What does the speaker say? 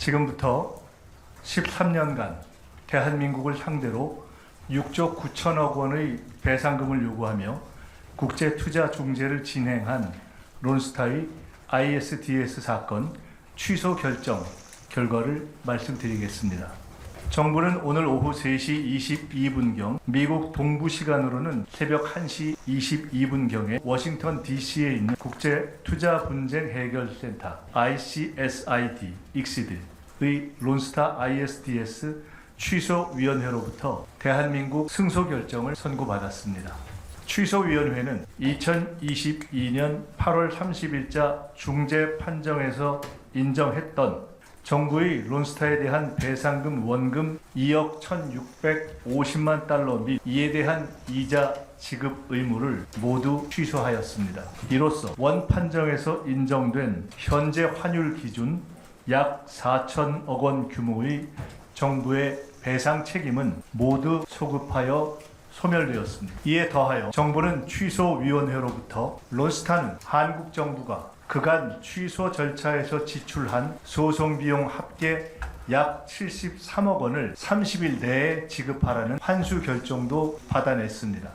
지금부터 13년간 대한민국을 상대로 6조 9천억 원의 배상금을 요구하며 국제 투자 중재를 진행한 론스타의 ISDS 사건 취소 결정 결과를 말씀드리겠습니다. 정부는 오늘 오후 3시 22분경 미국 동부 시간으로는 새벽 1시 22분경에 워싱턴 DC에 있는 국제 투자 분쟁 해결 센터 ICSID 익시드의 론스타 ISDS 취소 위원회로부터 대한민국 승소 결정을 선고받았습니다. 취소위원회는 2022년 8월 30일자 중재 판정에서 인정했던 정부의 론스타에 대한 배상금 원금 2억 1,650만 달러 및 이에 대한 이자 지급 의무를 모두 취소하였습니다. 이로써 원 판정에서 인정된 현재 환율 기준 약 4천억 원 규모의 정부의 배상 책임은 모두 소급하여 소멸되었습니다. 이에 더하여 정부는 취소위원회로부터 론스타는 한국 정부가 그간 취소 절차에서 지출한 소송 비용 합계 약 73억 원을 30일 내에 지급하라는 환수 결정도 받아냈습니다.